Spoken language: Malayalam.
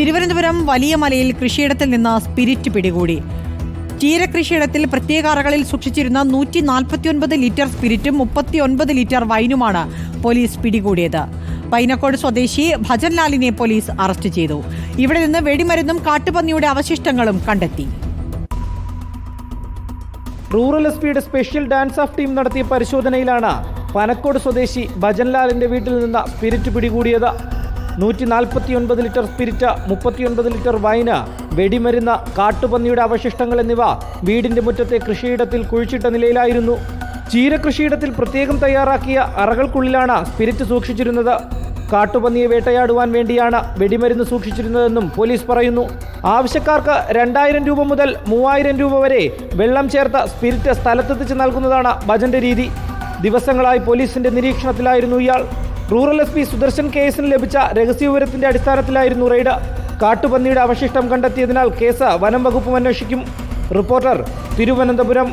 തിരുവനന്തപുരം വലിയ മലയിൽ കൃഷിയിടത്തിൽ നിന്ന് സ്പിരിറ്റ് പിടികൂടി. ചീരകൃഷിയിടത്തിൽ പ്രത്യേക അറകളിൽ സൂക്ഷിച്ചിരുന്ന നൂറ്റി നാൽപ്പത്തിയൊൻപത് ലിറ്റർ സ്പിരിറ്റും മുപ്പത്തിയൊൻപത് ലിറ്റർ വൈനുമാണ് പോലീസ് പിടികൂടിയത്. പൈനക്കോട് സ്വദേശി ഭജൻലാലിനെ പോലീസ് അറസ്റ്റ് ചെയ്തു. ഇവിടെ നിന്ന് വെടിമരുന്നും കാട്ടുപന്നിയുടെ അവശിഷ്ടങ്ങളും കണ്ടെത്തി. റൂറൽ എസ് പിയുടെ സ്പെഷ്യൽ ഡാൻസ് ഓഫ് ടീം നടത്തിയ പരിശോധനയിലാണ് പനക്കോട് സ്വദേശി ഭജൻലാലിന്റെ വീട്ടിൽ നിന്ന് സ്പിരിറ്റ് പിടികൂടിയത്. നൂറ്റി നാൽപ്പത്തി ഒൻപത് ലിറ്റർ സ്പിരിറ്റ് മുപ്പത്തിയൊൻപത് ലിറ്റർ വൈന് വെടിമരുന്ന് കാട്ടുപന്നിയുടെ അവശിഷ്ടങ്ങൾ എന്നിവ വീടിന്റെ മുറ്റത്തെ കൃഷിയിടത്തിൽ കുഴിച്ചിട്ട നിലയിലായിരുന്നു. ചീരകൃഷിയിടത്തിൽ പ്രത്യേകം തയ്യാറാക്കിയ അറകൾക്കുള്ളിലാണ് സ്പിരിറ്റ് സൂക്ഷിച്ചിരുന്നത്. കാട്ടുപന്നിയെ വേട്ടയാടുവാൻ വേണ്ടിയാണ് വെടിമരുന്ന് സൂക്ഷിച്ചിരുന്നതെന്നും പോലീസ് പറയുന്നു. ആവശ്യക്കാർക്ക് രണ്ടായിരം രൂപ മുതൽ മൂവായിരം രൂപ വരെ വെള്ളം ചേർത്ത സ്പിരിറ്റ് സ്ഥലത്തെത്തിച്ച് നൽകുന്നതാണ് ഭജന്റെ രീതി. ദിവസങ്ങളായി പോലീസിന്റെ നിരീക്ഷണത്തിലായിരുന്നു ഇയാൾ. റൂറൽ എസ് പി സുദർശൻ കേസിന് ലഭിച്ച രഹസ്യവിവരത്തിന്റെ അടിസ്ഥാനത്തിലായിരുന്നു റെയ്ഡ്. കാട്ടുപന്നിയുടെ അവശിഷ്ടം കണ്ടെത്തിയതിനാൽ കേസ് വനം വകുപ്പും അന്വേഷിക്കും. റിപ്പോർട്ടർ തിരുവനന്തപുരം